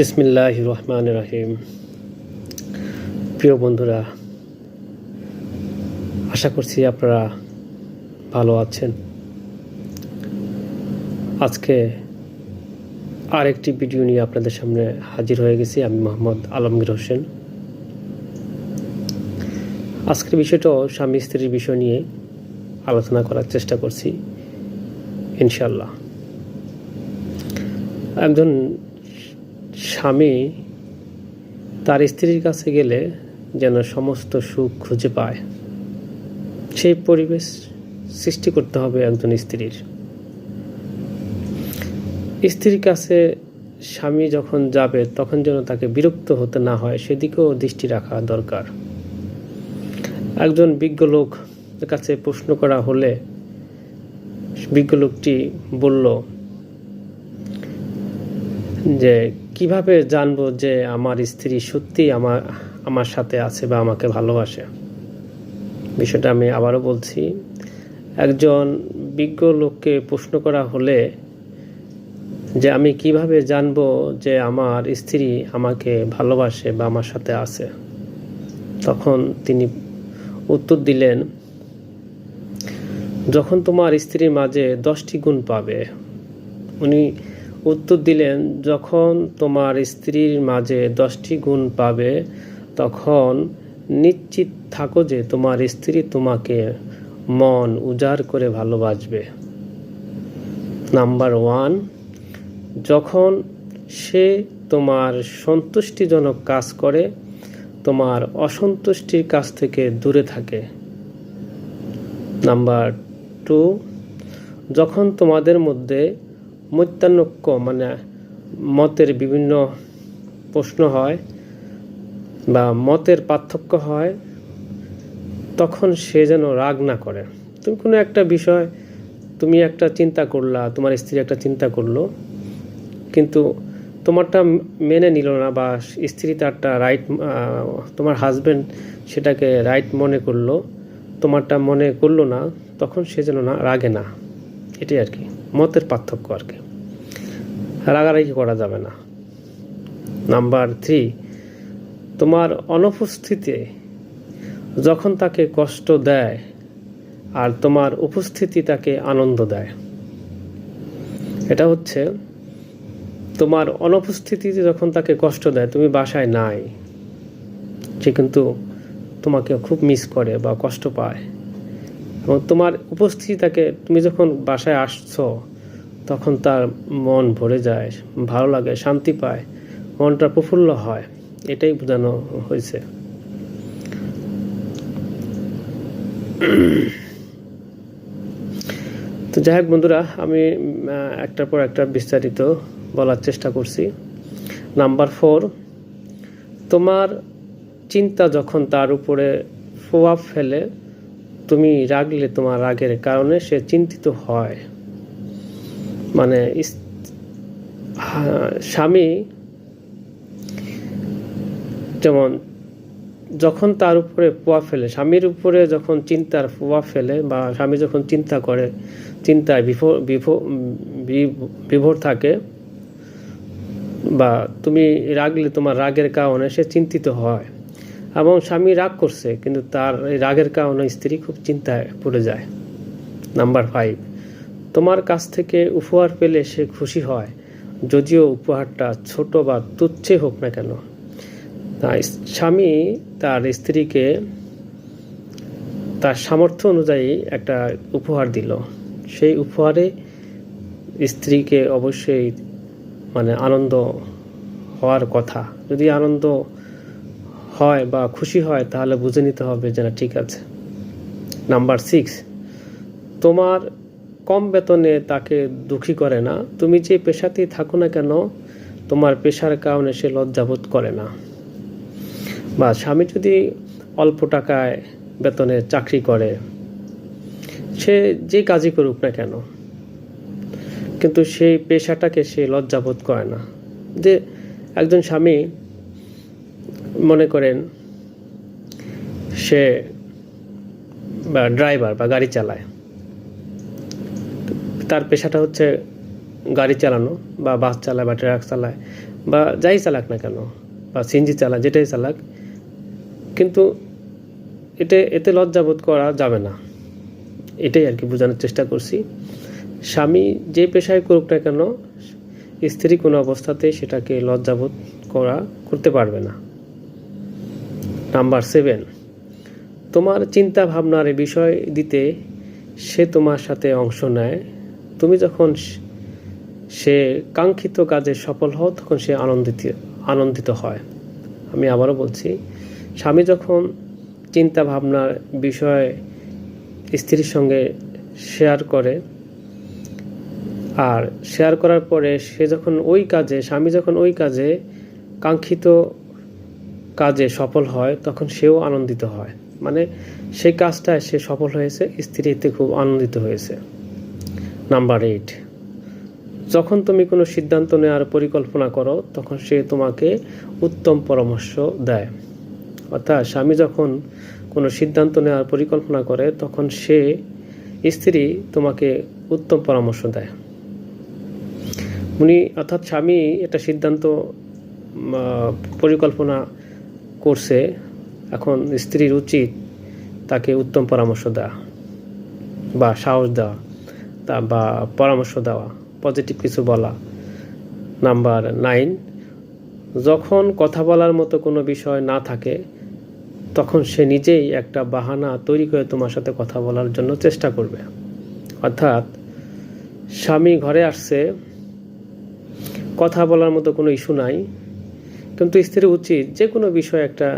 বিসমিল্লাহ রহমান রাহিম। প্রিয় বন্ধুরা, আশা করছি আপনারা ভালো আছেন। আজকে আরেকটি ভিডিও নিয়ে আপনাদের সামনে হাজির হয়ে গেছি আমি মোহাম্মদ আলমগীর হোসেন। আজকের বিষয়টাও স্বামী স্ত্রীর বিষয় নিয়ে আলোচনা করার চেষ্টা করছি ইনশাল্লাহ একজন স্বামী তার স্ত্রীর কাছে গেলে যেন সমস্ত সুখ খুঁজে পায়। সেই পরিবেশ সৃষ্টি করতে হবে একজন স্ত্রীর। স্ত্রীর কাছে স্বামী যখন যাবে, তখন যেন তাকে বিরক্ত হতে না হয়, সেদিকেও দৃষ্টি রাখা দরকার। একজন বিজ্ঞ লোক কাছে প্রশ্ন করা হলে বিজ্ঞ লোকটি বলল যে কীভাবে জানব যে আমার স্ত্রী সত্যি আমার আমার সাথে আছে বা আমাকে ভালোবাসে? বিষয়টা আমি আবারও বলছি। একজন বিজ্ঞ লোককে প্রশ্ন করা হলে যে আমি কীভাবে জানব যে আমার স্ত্রী আমাকে ভালোবাসে বা আমার সাথে আছে? তখন তিনি উত্তর দিলেন, যখন তোমার স্ত্রীর মাঝে দশটি গুণ পাবে, উনি উত্তর দিলেন, যখন তোমার স্ত্রীর মাঝে দশটি গুণ পাবে, তখন নিশ্চিত থাকো যে তোমার স্ত্রী তোমাকে মন উজাড় করে ভালোবাসবে। নাম্বার ওয়ান যখন সে তোমার সন্তুষ্টিজনক কাজ করে, তোমার অসন্তুষ্টির কাছ থেকে দূরে থাকে। নাম্বার টু যখন তোমাদের মধ্যে মৈত্যানৈক্য মানে মতের বিভিন্ন প্রশ্ন হয় বা মতের পার্থক্য হয়, তখন সে যেন রাগ না করে। তুমি কোনো একটা বিষয়, তুমি একটা চিন্তা করলা, তোমার স্ত্রী একটা চিন্তা করল, কিন্তু তোমারটা মেনে নিল না বা স্ত্রী তারটা রাইট তোমার হাজব্যান্ড সেটাকে রাইট মনে করল, তোমারটা মনে করল না, তখন সে যেন না, রাগে না। এটাই আর কি। মতের পার্থক্য আর কি। রাগারাগি করা যাবে না। নাম্বার থ্রি তোমার অনুপস্থিতি যখন তাকে কষ্ট দেয় আর তোমার উপস্থিতি তাকে আনন্দ দেয়। এটা হচ্ছে, তোমার অনুপস্থিতিতে যখন তাকে কষ্ট দেয়, তুমি বাসায় নাই, সে কিন্তু তোমাকে খুব মিস করে বা কষ্ট পায়। এবং তোমার উপস্থিতি তাকে তুমি যখন বাসায় আসছো, তখন তার মন ভরে যায়, ভালো লাগে, শান্তি পায়, মনটা প্রফুল্ল হয়। এটাই বোঝানো হয়েছে। তো যাই হোক বন্ধুরা, আমি একটার পর একটা বিস্তারিত বলার চেষ্টা করছি। নাম্বার ফোর, তোমার চিন্তা যখন তার উপরে প্রভাব ফেলে তুমি রাগলে তোমার রাগের কারণে সে চিন্তিত হয়। মানে স্বামী যেমন যখন তার উপরে প্রভাব ফেলে, স্বামীর উপরে যখন চিন্তার প্রভাব ফেলে বা স্বামী যখন চিন্তা করে, চিন্তায় বিভোর থাকে বা তুমি রাগলে তোমার রাগের কারণে সে চিন্তিত হয়। এবং স্বামী রাগ করছে, কিন্তু তার এই রাগের কারণে স্ত্রী খুব চিন্তায় পড়ে যায়। নাম্বার ফাইভ তোমার কাছ থেকে উপহার পেলে সে খুশি হয়, যদিও উপহারটা ছোট বা তুচ্ছে হোক না কেন। স্বামী তার স্ত্রীকে তার সামর্থ্য অনুযায়ী একটা উপহার দিল। সেই উপহারে স্ত্রীকে অবশ্যই মানে আনন্দ হওয়ার কথা। যদি আনন্দ হয় বা খুশি হয়, তাহলে বুঝে নিতে হবে যে না, ঠিক আছে। নাম্বার সিক্স তোমার কম বেতনে তাকে দুঃখী করে না। তুমি যে পেশাতেই থাকো না কেন, তোমার পেশার কারণে সে লজ্জাবোধ করে না। বা স্বামী যদি অল্প টাকায় বেতনে চাকরি করে, সে যে কাজই করুক না কেন, কিন্তু সেই পেশাটাকে সে লজ্জাবোধ করে না। যে একজন স্বামী মনে করেন সে, বা ড্রাইভার বা গাড়ি চালায়। তার পেশাটা হচ্ছে গাড়ি চালানো বা বাস চালায় বা ট্রাক চালায় বা যাই চালাক না কেন, বা সিএনজি চালায় যেটাই চালাক। কিন্তু এতে এতে লজ্জাবোধ করা যাবে না। এটাই আর কি বোঝানোর চেষ্টা করছি। স্বামী যে পেশায় করুক না কেন, স্ত্রী কোনো অবস্থাতেই সেটাকে লজ্জাবোধ করা, করতে পারবে না। Number seven. তোমার চিন্তা ভাবনার বিষয় দিতে সে তোমার সাথে অংশ নেয়। তুমি যখন সে কাঙ্ক্ষিত কাজে সফল হও, তখন সে আনন্দিত আনন্দিত হয়। আমি আবারও বলছি, স্বামী যখন চিন্তা ভাবনার বিষয়ে স্ত্রীর সঙ্গে শেয়ার করে, আর শেয়ার করার পরে সে যখন ওই কাজে, স্বামী যখন ওই কাজে কাঙ্ক্ষিত কাজে সফল হয়, তখন সেও আনন্দিত হয়। মানে সেই কাজটায় সে সফল হয়েছে, স্ত্রীতে খুব আনন্দিত হয়েছে। নাম্বার এইট যখন তুমি কোনো সিদ্ধান্ত নেওয়ার পরিকল্পনা করো, তখন সে তোমাকে উত্তম পরামর্শ দেয়। অর্থাৎ স্বামী যখন কোনো সিদ্ধান্ত নেওয়ার পরিকল্পনা করে, তখন সে স্ত্রী তোমাকে উত্তম পরামর্শ দেয়। উনি অর্থাৎ স্বামী একটা সিদ্ধান্ত পরিকল্পনা করছে এখন স্ত্রীর উচিত তাকে উত্তম পরামর্শ দেওয়া বা সাহস দেওয়া তা বা পরামর্শ দেওয়া পজিটিভ কিছু বলা। নাম্বার নাইন যখন কথা বলার মতো কোনো বিষয় না থাকে, তখন সে নিজেই একটা বাহানা তৈরি করে তোমার সাথে কথা বলার জন্য চেষ্টা করবে। অর্থাৎ স্বামী ঘরে আসছে, কথা বলার মতো কোনো ইস্যু নাই কিন্তু স্ত্রীর উচিত যে কোনো বিষয়ে একটা